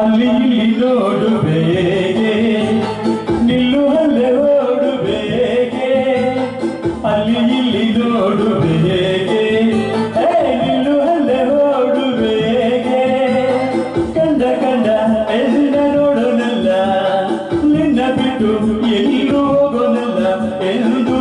ಅಲ್ಲಿ ಇಲ್ಲಿ ನೋಡುಬೇಕೆ ನಿಲ್ಲುವಲ್ಲೇ ಓಡುಬೇಕೆ ಅಲ್ಲಿ ಇಲ್ಲಿ ನೋಡುಬೇಕೆ ನಿಲ್ಲುವಲ್ಲೇ ಓಡುಬೇಕೆ ಕಂಡ ಕಂಡ ಎಲ್ಲಿನ ನೋಡೋನಲ್ಲ. ನಿನ್ನ ಬಿಟ್ಟು ಎಲ್ಲೂ ಹೋಗೋನಲ್ಲ. ಎಂದು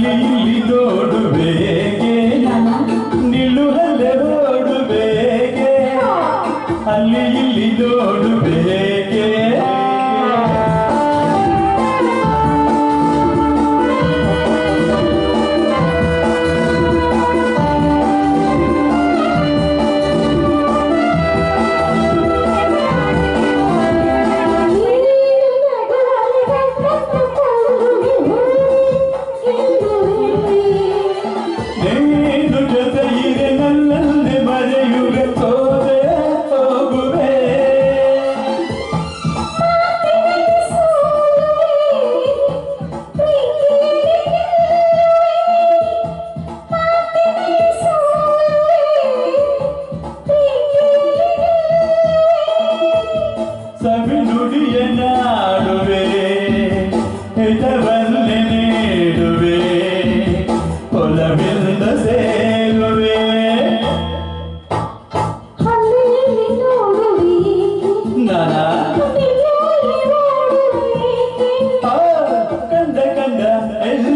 练 ಮಿತವನ್ನೆ ನೀಡುವೆ ಹೊಲವಿಂದ ಸೇರುವೆ ನಾನಾ ಕಂದ ಕಂದ ಎಲ್ಲ